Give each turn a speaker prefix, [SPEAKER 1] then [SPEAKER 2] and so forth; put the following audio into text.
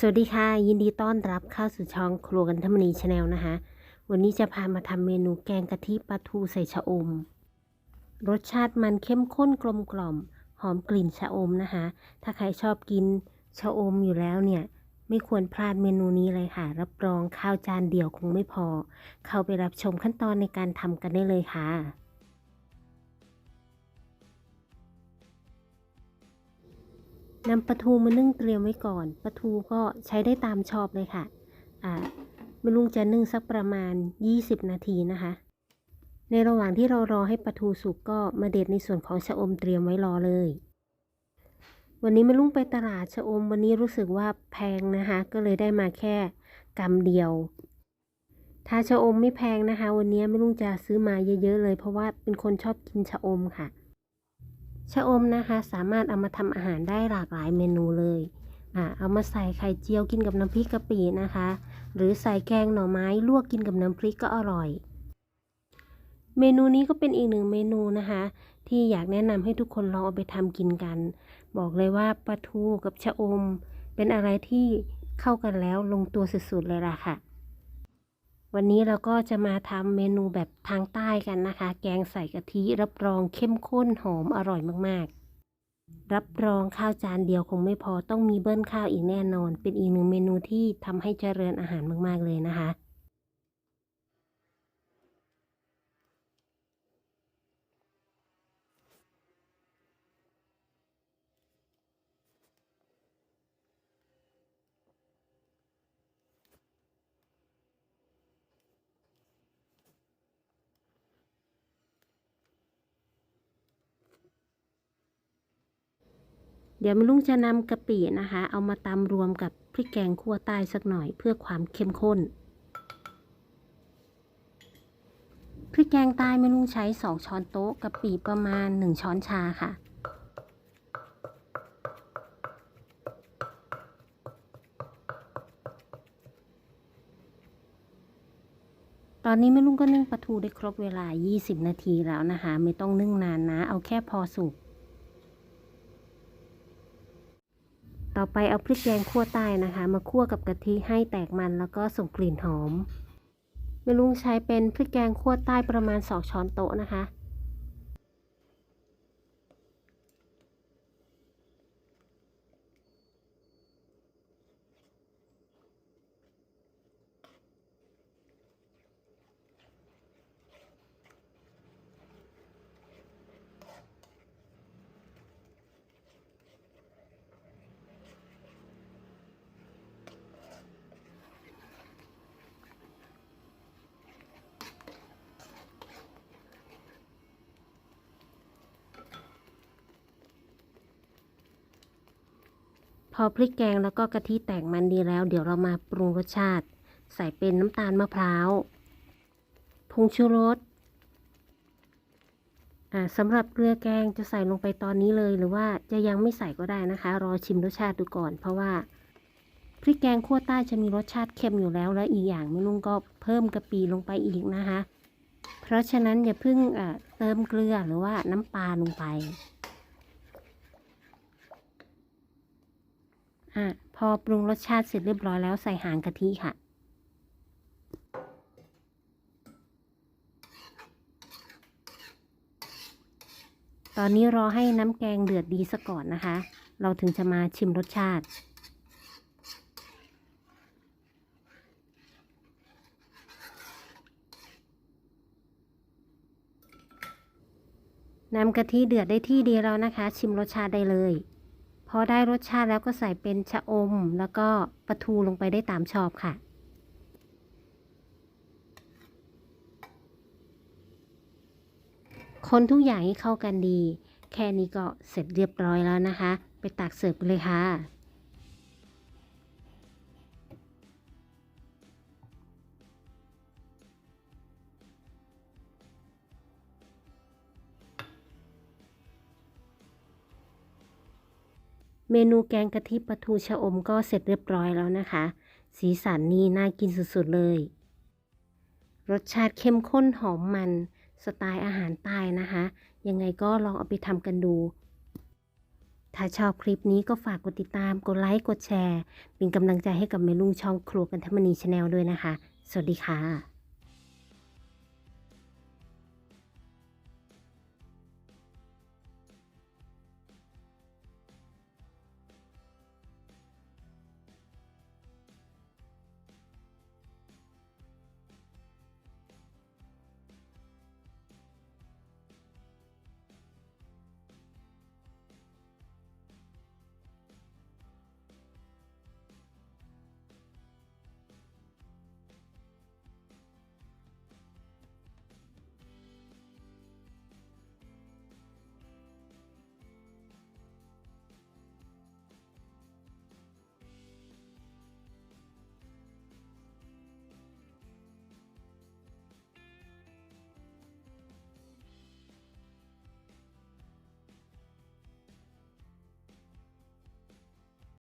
[SPEAKER 1] สวัสดีค่ะ ยินดีต้อนรับเข้าสู่ช่องครัวกันธรรมนีชาแนลนะคะ วันนี้จะพามาทำเมนูแกงกะทิปลาทูใส่ชะอม รสชาติมันเข้มข้นกลมกล่อม หอมกลิ่นชะอมนะคะ ถ้าใครชอบกินชะอมอยู่แล้วเนี่ย ไม่ควรพลาดเมนูนี้เลยค่ะ รับรองข้าวจานเดียวคงไม่พอ เข้าไปรับชมขั้นตอนในการทำกันได้เลยค่ะ นำปลาทูมานึ่งเตรียมไว้ก่อนปลาทูก็ใช้ได้ตามชอบเลยค่ะอ่าแม่ลุงจะนึ่งสักประมาณ 20 นาทีนะคะ ในระหว่างที่เรารอให้ปลาทูสุกก็มาเด็ดในส่วนของชะอมเตรียมไว้รอเลย วันนี้แม่ลุงไปตลาดชะอมวันนี้รู้สึกว่าแพงนะคะ ก็เลยได้มาแค่กำเดียวถ้าชะอมไม่แพงนะคะ วันนี้แม่ลุงจะซื้อมาเยอะๆเลย เพราะว่าเป็นคนชอบกินชะอมค่ะ ชะอมนะคะ สามารถเอามาทำอาหารได้หลากหลายเมนูเลยอ่าเอามาใส่ไข่เจียวกินกับน้ำพริกกะปินะคะ หรือใส่แกงหน่อไม้ลวกกินกับน้ำพริกก็อร่อย เมนูนี้ก็เป็นอีกหนึ่งเมนูนะคะ ที่อยากแนะนำให้ทุกคนลองเอาไปทำกินกัน บอกเลยว่าปลาทูกับชะอม เป็นอะไรที่เข้ากันแล้วลงตัวสุดๆเลยล่ะค่ะ วันนี้เราก็จะมาทำเมนูแบบทางใต้กันนะคะ แกงใส่กะทิรับรองเข้มข้นหอมอร่อยมากๆ รับรองข้าวจานเดียวคงไม่พอต้องมีเบิ้ลข้าวอีกแน่นอน เป็นอีกหนึ่งเมนูที่ทำให้เจริญอาหารมากๆเลยนะคะ เดี๋ยวแม่ลุงจะนำกะปินะคะ เอามาตำรวมกับพริกแกงคั่วใต้สักหน่อยเพื่อความเข้มข้น พริกแกงใต้แม่ลุงใช้ 2 ช้อนโต๊ะกะปิประมาณ 1 ช้อนชาค่ะตอนนี้แม่ลุงก็นึ่งปลาทูได้ครบเวลา 20 นาทีแล้วนะคะ ไม่ต้องนึ่งนานนะ เอาแค่พอสุก ต่อไปเอาพริกแกงคั่วใต้นะคะ มาคั่วกับกะทิให้แตกมันแล้วก็ส่งกลิ่นหอมแม่ลุงใช้เป็นพริกแกงคั่วใต้ประมาณ 2 ช้อนโต๊ะนะคะ อพริกแกงแล้วก็กะทิแตกมันดีแล้ว เดี๋ยวเรามาปรุงรสชาติ ใส่เป็นน้ำตาลมะพร้าวผงชูรสสำหรับเกลือแกงจะใส่ลงไปตอนนี้เลย หรือว่าจะยังไม่ใส่ก็ได้นะคะ รอชิมรสชาติดูก่อน เพราะว่าพริกแกงขั้วใต้จะมีรสชาติเค็มอยู่แล้ว และอีกอย่างแม่ลุงก็เพิ่มกะปิลงไปอีกนะคะ เพราะฉะนั้นอย่าเพิ่งเติมเกลือหรือว่าน้ำปลาลงไป อะพอปรุงรสชาติเสร็จเรียบร้อยแล้วใส่หางกะทิค่ะ ตอนนี้รอให้น้ำแกงเดือดดีซะก่อนนะคะ เราถึงจะมาชิมรสชาติน้ำกะทิเดือดได้ที่ดีแล้วนะคะ ชิมรสชาติได้เลย พอได้รสชาติแล้วก็ใส่เป็นชะอม แล้วก็ปลาทูลงไปได้ตามชอบค่ะ คนทุกอย่างให้เข้ากันดี แค่นี้ก็เสร็จเรียบร้อยแล้วนะคะ ไปตักเสิร์ฟเลยค่ะ เมนูแกงกะทิปลาทูชะอมก็เสร็จเรียบร้อยแล้วนะคะ สีสันนี่น่ากินสุดๆเลย รสชาติเข้มข้นหอมมัน สไตล์อาหารใต้นะคะ ยังไงก็ลองเอาไปทำกันดู ถ้าชอบคลิปนี้ก็ฝากกดติดตาม กดไลค์ กดแชร์ เป็นกำลังใจให้กับแม่ลุงช่องครัวกันธมนีชาแนลด้วยนะคะ สวัสดีค่ะ